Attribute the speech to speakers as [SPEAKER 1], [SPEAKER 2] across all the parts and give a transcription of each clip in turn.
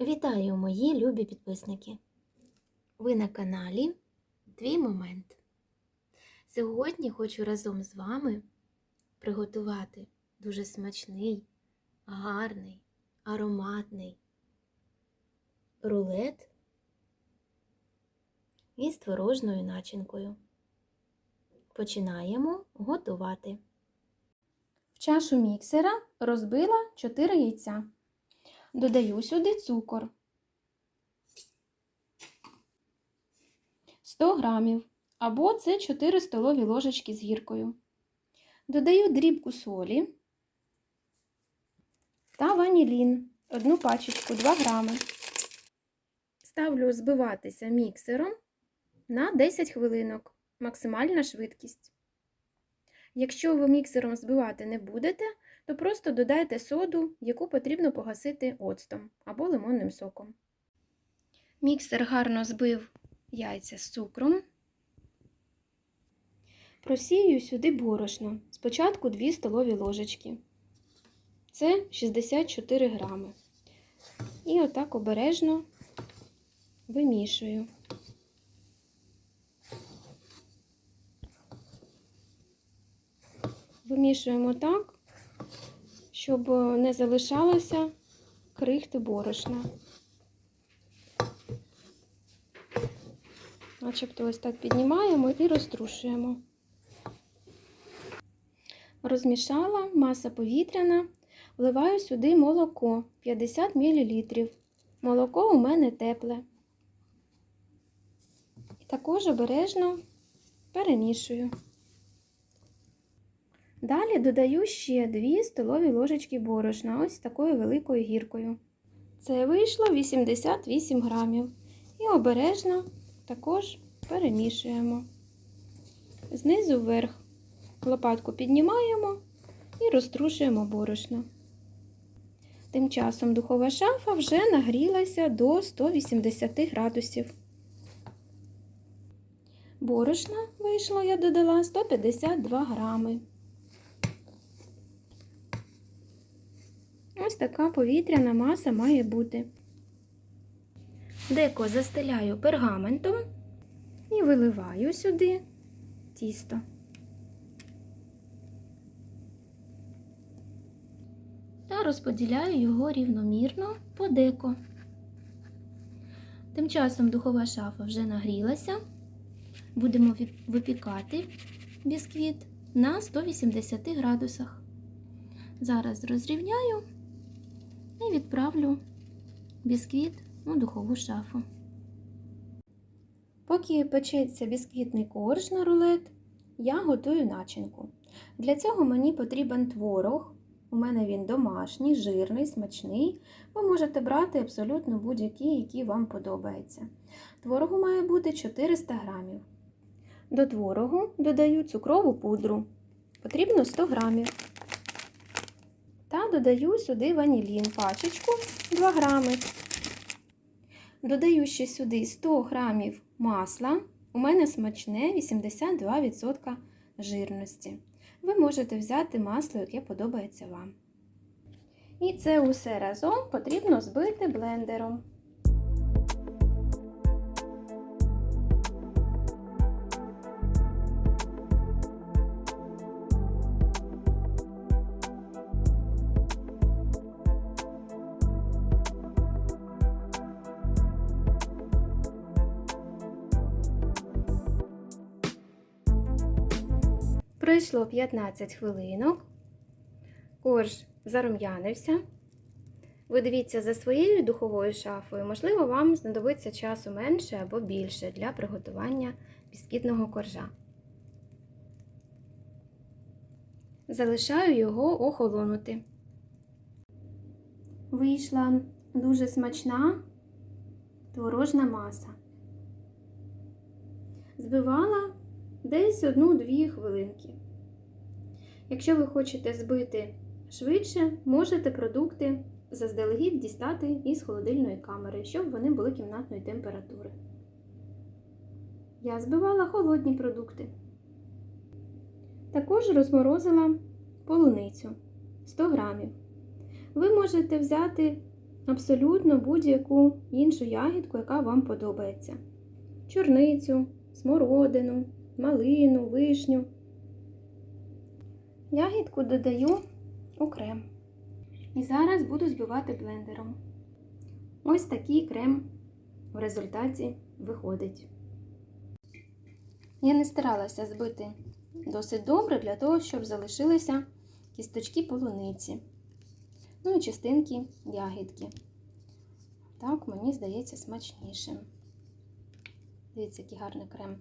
[SPEAKER 1] Вітаю, мої любі підписники! Ви на каналі Твій Момент. Сьогодні хочу разом з вами приготувати дуже смачний, гарний, ароматний рулет із творожною начинкою. Починаємо готувати.
[SPEAKER 2] В чашу міксера розбила 4 яйця. Додаю сюди цукор 100 грамів або це 4 столові ложечки з гіркою. Додаю дрібку солі та ванілін, одну пачечку 2 грами. Ставлю збиватися міксером на 10 хвилинок, максимальна швидкість. Якщо ви міксером збивати не будете, то просто додайте соду, яку потрібно погасити оцтом або лимонним соком. Міксер гарно збив яйця з цукром. Просію сюди борошно. Спочатку 2 столові ложечки. Це 64 грами. І отак обережно вимішую. Вимішуємо так, щоб не залишалося крихти борошна. Начебто ось так піднімаємо і розтрушуємо. Розмішала маса повітряна, вливаю сюди молоко 50 мл. Молоко у мене тепле. Також обережно перемішую. Далі додаю ще 2 столові ложечки борошна, ось такою великою гіркою. Це вийшло 88 грамів. І обережно також перемішуємо. Знизу вверх лопатку піднімаємо і розтрушуємо борошно. Тим часом духова шафа вже нагрілася до 180 градусів. Борошна вийшло, я додала 152 грами. Ось така повітряна маса має бути. Деко застеляю пергаментом і виливаю сюди тісто.
[SPEAKER 1] та розподіляю його рівномірно по деко. Тим часом духова шафа вже нагрілася. Будемо випікати бісквіт на 180 градусах. Зараз розрівняю і відправлю бісквіт у духову шафу.
[SPEAKER 2] Поки печеться бісквітний корж на рулет, я готую начинку. Для цього мені потрібен творог. У мене він домашній, жирний, смачний. Ви можете брати абсолютно будь-який, який вам подобається. Творогу має бути 400 грамів. До творогу додаю цукрову пудру. Потрібно 100 грамів. Та додаю сюди ванілін, пачечку 2 грами. Додаю ще сюди 100 грамів масла. У мене смачне 82% жирності. Ви можете взяти масло, яке подобається вам. І це усе разом потрібно збити блендером. Пройшло 15 хвилинок, корж зарум'янився. Ви дивіться за своєю духовою шафою, можливо, вам знадобиться часу менше або більше для приготування біскітного коржа. Залишаю його охолонути. Вийшла дуже смачна творожна маса. Збивала десь 1-2 хвилинки. Якщо ви хочете збити швидше, можете продукти заздалегідь дістати із холодильної камери, щоб вони були кімнатної температури. Я збивала холодні продукти. Також розморозила полуницю 100 грамів. Ви можете взяти абсолютно будь-яку іншу ягідку, яка вам подобається. Чорницю, смородину, малину, вишню. Ягідку додаю у крем. І зараз буду збивати блендером. Ось такий крем в результаті виходить. Я не старалася збити досить добре для того, щоб залишилися кісточки полуниці. Ну і частинки ягідки. Так, мені здається, смачнішим. Дивіться, який гарний крем.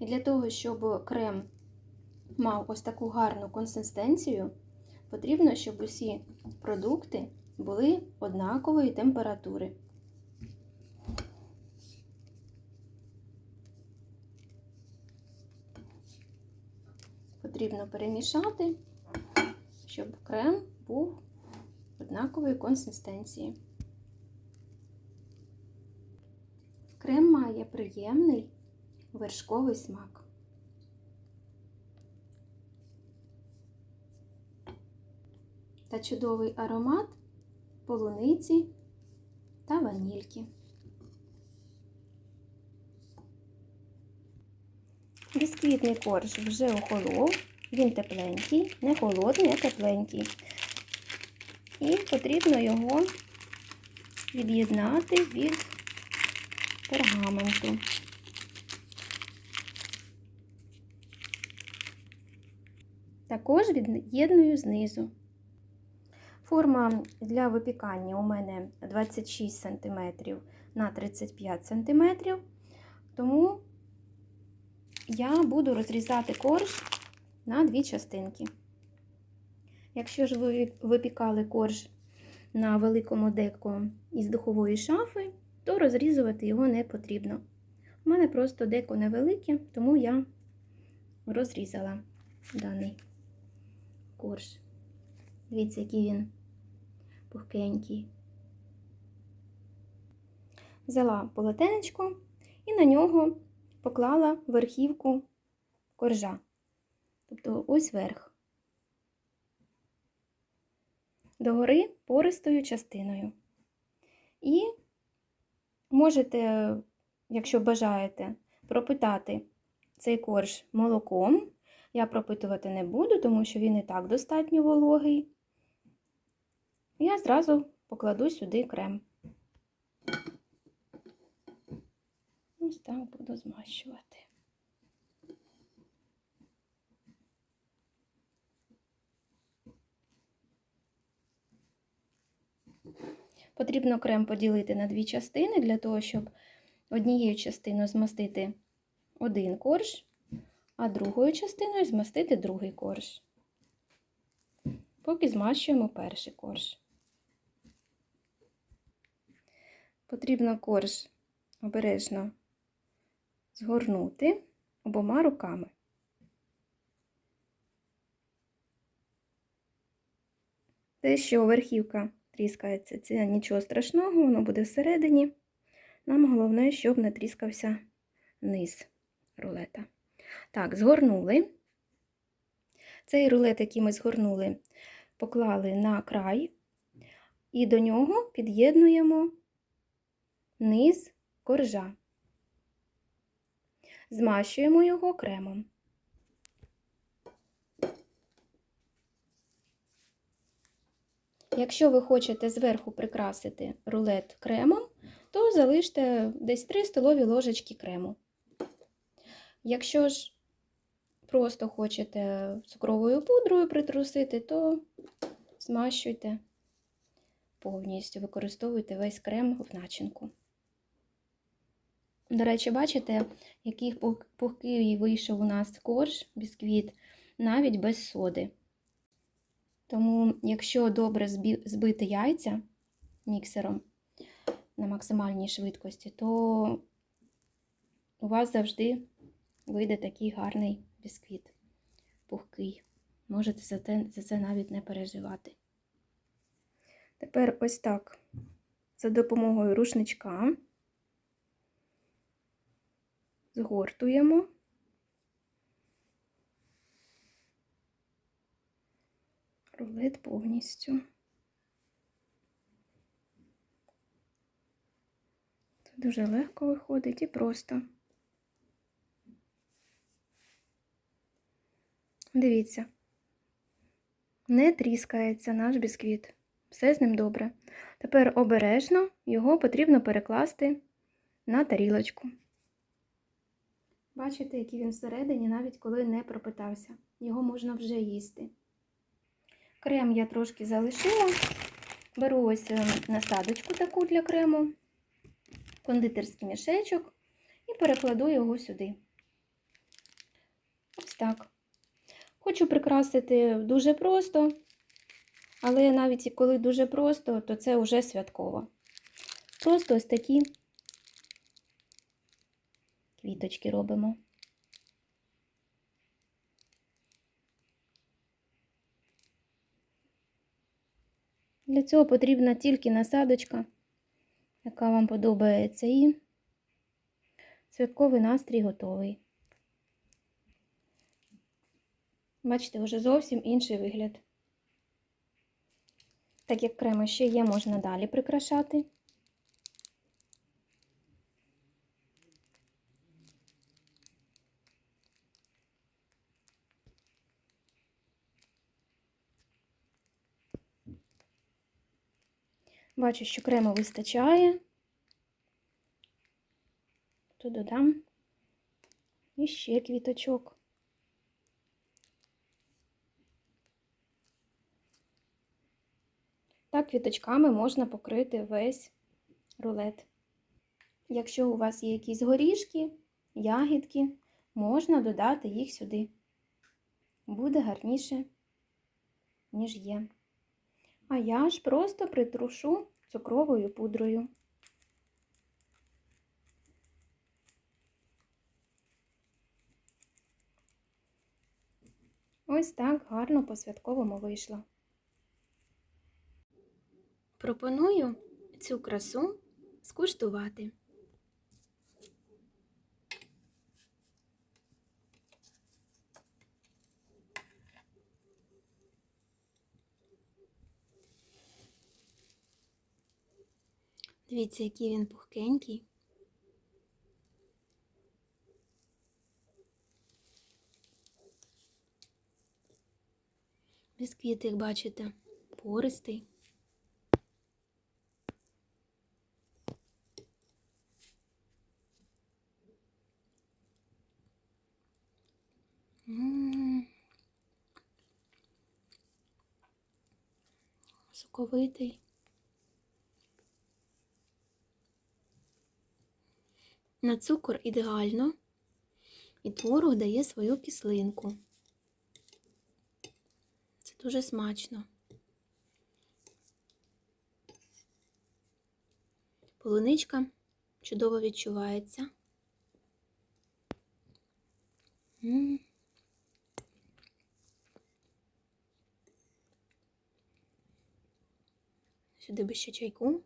[SPEAKER 2] І для того, щоб крем мав ось таку гарну консистенцію, потрібно, щоб усі продукти були однакової температури. Потрібно перемішати, щоб крем був однакової консистенції. Крем має приємний вершковий смак. Та чудовий аромат полуниці та ванільки. Бісквітний корж вже охолов, він тепленький, не холодний, а тепленький. І потрібно його від'єднати від пергаменту. Також від'єдную знизу. Форма для випікання у мене 26 см на 35 см, тому я буду розрізати корж на дві частинки. Якщо ж ви випікали корж на великому деко із духової шафи, то розрізувати його не потрібно. У мене просто деко невелике, тому я розрізала даний корж. Дивіться, який він пухкенький. Взяла полотенечко і на нього поклала верхівку коржа. Тобто ось верх. Догори пористою частиною. І можете, якщо бажаєте, пропитати цей корж молоком. Я пропитувати не буду, тому що він і так достатньо вологий. Я зразу покладу сюди крем. Ось так буду змащувати. Потрібно крем поділити на дві частини для того, щоб однією частиною змастити один корж, а другою частиною змастити другий корж. Поки змащуємо перший корж. Потрібно корж обережно згорнути обома руками. Те, що верхівка тріскається, це нічого страшного, воно буде всередині. Нам головне, щоб не тріскався низ рулета. Так, згорнули. Цей рулет, який ми згорнули, поклали на край, і до нього під'єднуємо низ коржа. Змащуємо його кремом. Якщо ви хочете зверху прикрасити рулет кремом, то залиште десь 3 столові ложечки крему. Якщо ж просто хочете цукровою пудрою притрусити, то змащуйте повністю, використовуйте весь крем в начинку. До речі, бачите, який пухкий вийшов у нас корж, бісквіт, навіть без соди. Тому, якщо добре збити яйця міксером на максимальній швидкості, то у вас завжди вийде такий гарний бісквіт, пухкий. Можете за це, за це навіть не переживати. Тепер ось так, за допомогою рушничка згортуємо. Рулет повністю.
[SPEAKER 1] Це Дуже легко виходить і просто. Дивіться, не тріскається наш бісквіт. Все з ним добре. Тепер обережно його потрібно перекласти на тарілочку. Бачите, який він всередині, навіть коли не пропитався. Його можна вже їсти. Крем я трошки залишила. Беру ось е, насадочку таку для крему, кондитерський мішечок і перекладу його сюди. Ось так. Хочу прикрасити дуже просто, але навіть коли дуже просто, то це вже святково. Просто ось такі квіточки робимо. Для цього потрібна тільки насадочка, яка вам подобається, і святковий настрій готовий. Бачите, вже зовсім інший вигляд. Так як крема ще є, можна далі прикрашати. Бачу, що крему вистачає. Тут додам і ще квіточок. Так квіточками можна покрити весь рулет. Якщо у вас є якісь горішки, ягідки, можна додати їх сюди. Буде гарніше, ніж є. А я ж просто притрушу цукровою пудрою. Ось так гарно по-святковому вийшло. Пропоную цю красу скуштувати. Дивіться, який він пухкенький. Бісквіт, як бачите, пористий. Соковитий. На цукор ідеально, і творог дає свою кислинку. Це дуже смачно. Полуничка чудово відчувається. Сюди би ще чайку.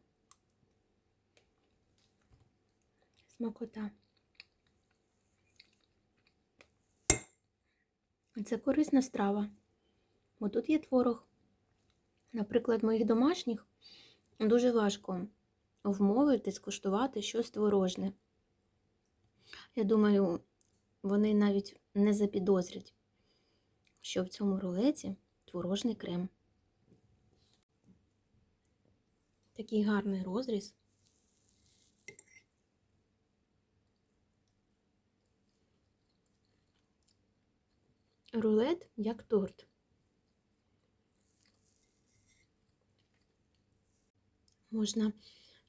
[SPEAKER 1] Смакота. Це корисна страва, бо тут є творог. Наприклад, моїх домашніх дуже важко вмовити, скуштувати щось творожне. Я думаю, вони навіть не запідозрять, що в цьому рулеті творожний крем. Такий гарний розріз. Рулет як торт. Можна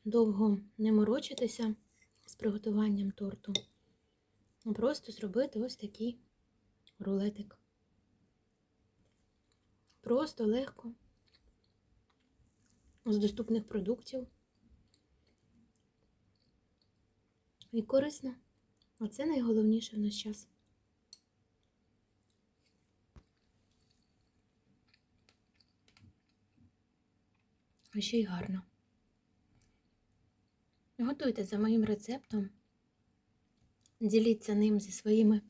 [SPEAKER 1] довго не морочитися з приготуванням торту, а просто зробити ось такий рулетик. Просто легко, з доступних продуктів. І корисно. Оце найголовніше в наш час. А ще й гарно. Готуйте за моїм рецептом. Діліться ним зі своїми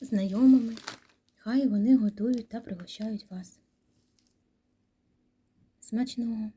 [SPEAKER 1] знайомими. Хай вони готують та пригощають вас. Смачного!